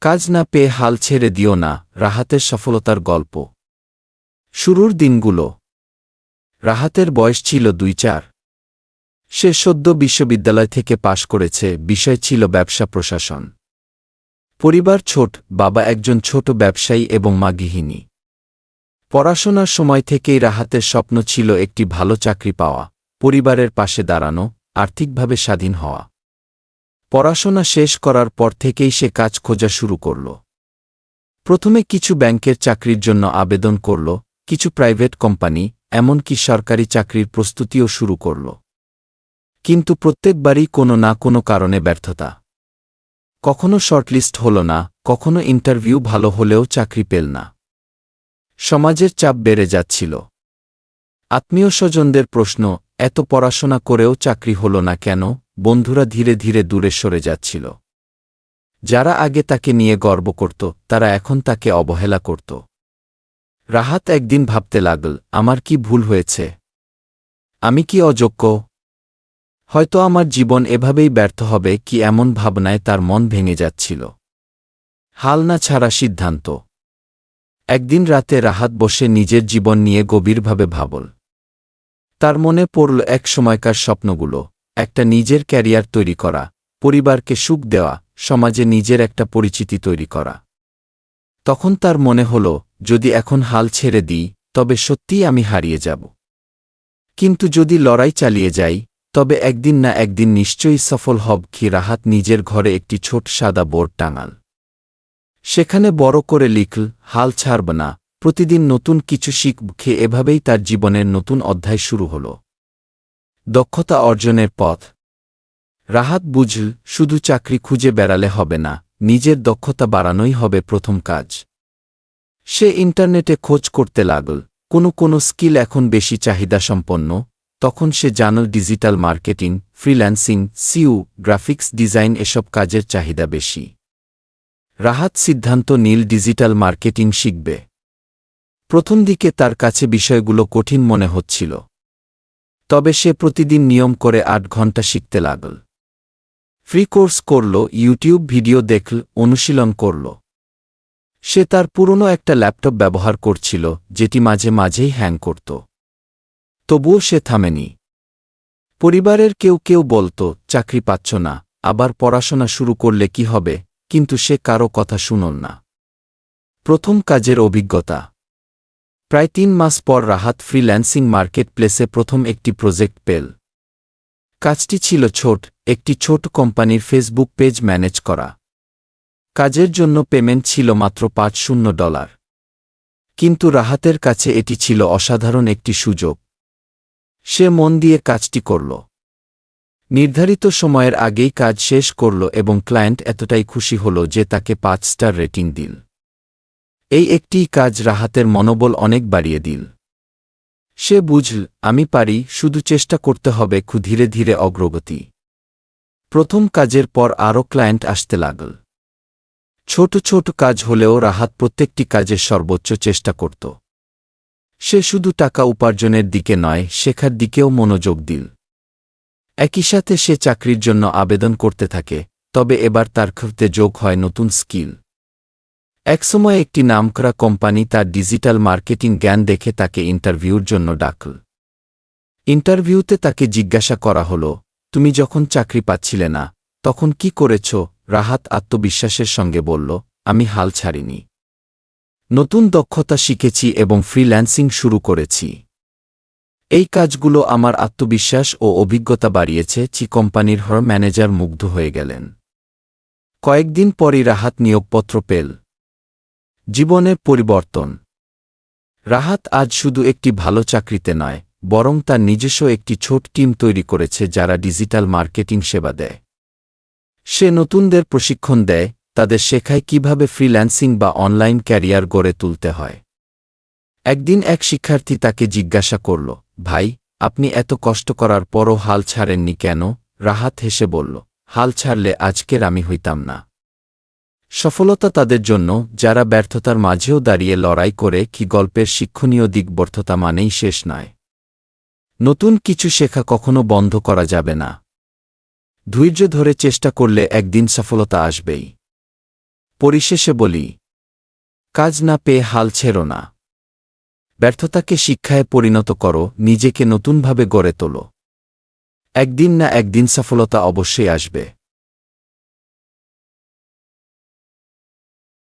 কাজ না পেয়ে হাল ছেড়ে দিও না, রাহাতের সফলতার গল্প। শুরুর দিনগুলো। রাহাতের বয়স ছিল দুই চার। সে সদ্য বিশ্ববিদ্যালয় থেকে পাশ করেছে, বিষয় ছিল ব্যবসা প্রশাসন। পরিবার ছোট, বাবা একজন ছোট ব্যবসায়ী এবং মা গৃহিণী। পড়াশোনার সময় থেকেই রাহাতের স্বপ্ন ছিল একটি ভালো চাকরি পাওয়া, পরিবারের পাশে দাঁড়ানো, আর্থিকভাবে স্বাধীন হওয়া। পড়াশোনা শেষ করার পর থেকেই সে কাজ খোঁজা শুরু করল। প্রথমে কিছু ব্যাংকের চাকরির জন্য আবেদন করল, কিছু প্রাইভেট কোম্পানি, এমনকি সরকারি চাকরির প্রস্তুতিও শুরু করল। কিন্তু প্রত্যেকবারই কোনো না কোনো কারণে ব্যর্থতা। কখনো শর্টলিস্ট হল না, কখনো ইন্টারভিউ ভালো হলেও চাকরি পেল না। সমাজের চাপ বেড়ে যাচ্ছিল। আত্মীয় স্বজনদের প্রশ্ন, এত পড়াশোনা করেও চাকরি হল না কেন? বন্ধুরা ধীরে ধীরে দূরে সরে যাচ্ছিল। যারা আগে তাকে নিয়ে গর্ব করত, তারা এখন তাকে অবহেলা করত। রাহাত একদিন ভাবতে লাগল, আমার কি ভুল হয়েছে? আমি কি অযোগ্য? হয়তো আমার জীবন এভাবেই ব্যর্থ হবে কি এমন ভাবনায় তার মন ভেঙে যাচ্ছিল। হাল না ছাড়া সিদ্ধান্ত। একদিন রাতে রাহাত বসে নিজের জীবন নিয়ে গভীরভাবে ভাবল। তার মনে পড়ল এক সময়কার স্বপ্নগুলো। একটা নিজের ক্যারিয়ার তৈরি করা, পরিবারকে সুখ দেওয়া, সমাজে নিজের একটা পরিচিতি তৈরি করা। তখন তার মনে হল, যদি এখন হাল ছেড়ে দিই, তবে সত্যিই আমি হারিয়ে যাব। কিন্তু যদি লড়াই চালিয়ে যাই, তবে একদিন না একদিন নিশ্চয়ই সফল হব কি রাহাত নিজের ঘরে একটি ছোট সাদা বোর্ড টাঙাল। সেখানে বড় করে লিখল, হাল ছাড়ব না, প্রতিদিন নতুন কিছু শিখব। খেয়ে এভাবেই তার জীবনের নতুন অধ্যায় শুরু হল। দক্ষতা অর্জনের পথ। রাহাত বুঝল শুধু চাকরি খুঁজে বেড়ালে হবে না, নিজের দক্ষতা বাড়ানোই হবে প্রথম কাজ। সে ইন্টারনেটে খোঁজ করতে লাগল, কোনো কোনো স্কিল এখন বেশি চাহিদাসম্পন্ন, তখন সে জানল digital marketing, freelancing SEO graphics design এসব কাজের চাহিদা বেশি। রাহাত সিদ্ধান্ত নীল ডিজিটাল মার্কেটিং শিখবে। প্রথম দিকে তার কাছে বিষয়গুলো কঠিন মনে হচ্ছিল। তবে সে প্রতিদিন নিয়ম করে আট ঘণ্টা শিখতে লাগল। ফ্রি কোর্স করল, ইউটিউব ভিডিও দেখল, অনুশীলন করল। সে তার পুরনো একটা ল্যাপটপ ব্যবহার করছিল, যেটি মাঝে মাঝেই হ্যাং করত। তবুও সে থামেনি। পরিবারের কেউ কেউ বলত, চাকরি পাচ্ছ না, আবার পড়াশোনা শুরু করলে কি হবে? কিন্তু সে কারও কথা শুনল না। প্রথম কাজের অভিজ্ঞতা। প্রায় তিন মাস পর রাহাত ফ্রিল্যান্সিং মার্কেট প্লেসে প্রথম একটি প্রজেক্ট পেল। কাজটি ছিল ছোট, একটি ছোট কোম্পানির ফেসবুক পেজ ম্যানেজ করা। কাজের জন্য পেমেন্ট ছিল মাত্র পাঁচ শূন্য ডলার। কিন্তু রাহাতের কাছে এটি ছিল অসাধারণ একটি সুযোগ। সে মন দিয়ে কাজটি করল। নির্ধারিত সময়ের আগেই কাজ শেষ করল এবং ক্লায়েন্ট এতটাই খুশি হল যে তাকে পাঁচ স্টার রেটিং দিল। এই একটি কাজ রাহাতের মনোবল অনেক বাড়িয়ে দিল। সে বুঝল, আমি পারি, শুধু চেষ্টা করতে হবে খু ধীরে ধীরে অগ্রগতি। প্রথম কাজের পর আরও ক্লায়েন্ট আসতে লাগল। ছোট ছোট কাজ হলেও রাহাত প্রত্যেকটি কাজের সর্বোচ্চ চেষ্টা করত। সে শুধু টাকা উপার্জনের দিকে নয়, শেখার দিকেও মনোযোগ দিল। একই সাথে সে চাকরির জন্য আবেদন করতে থাকে, তবে এবার তার ক্ষেত্রে যোগ হয় নতুন স্কিল। একসময় একটি নামকরা কোম্পানি তার ডিজিটাল মার্কেটিং জ্ঞান দেখে তাকে ইন্টারভিউর জন্য ডাকল। ইন্টারভিউতে তাকে জিজ্ঞাসা করা হল, তুমি যখন চাকরি পাচ্ছিলে না, তখন কি করেছ? রাহাত আত্মবিশ্বাসের সঙ্গে বলল, আমি হাল ছাড়িনি। নতুন দক্ষতা শিখেছি এবং ফ্রিল্যান্সিং শুরু করেছি। এই কাজগুলো আমার আত্মবিশ্বাস ও অভিজ্ঞতা বাড়িয়েছে চি কোম্পানির হর ম্যানেজার মুগ্ধ হয়ে গেলেন। কয়েকদিন পরই রাহাত নিয়োগপত্র পেল। জীবনের পরিবর্তন। রাহাত আজ শুধু একটি ভালো চাকরিতে নয়, বরং তার নিজস্ব একটি ছোট টিম তৈরি করেছে যারা ডিজিটাল মার্কেটিং সেবা দেয়। সে নতুনদের প্রশিক্ষণ দেয়, তাদের শেখায় কীভাবে ফ্রিল্যান্সিং বা অনলাইন ক্যারিয়ার গড়ে তুলতে হয়। একদিন এক শিক্ষার্থী তাকে জিজ্ঞাসা করল, ভাই, আপনি এত কষ্ট করার পরও হাল ছাড়েননি কেন? রাহাত হেসে বলল, হাল ছাড়লে আজকের আমি হইতাম না। সফলতা তাদের জন্য, যারা ব্যর্থতার মাঝেও দাঁড়িয়ে লড়াই করে কি গল্পের শিক্ষণীয় দিক ব্যর্থতা মানেই শেষ নয়। নতুন কিছু শেখা কখনো বন্ধ করা যাবে না। ধৈর্য ধরে চেষ্টা করলে একদিন সফলতা আসবেই। পরিশেষে বলি, কাজ না পেয়ে হাল ছেড়ো না। ব্যর্থতাকে শিক্ষায় পরিণত করো, নিজেকে নতুনভাবে গড়ে তোলো। একদিন না একদিন সফলতা অবশ্যই আসবে।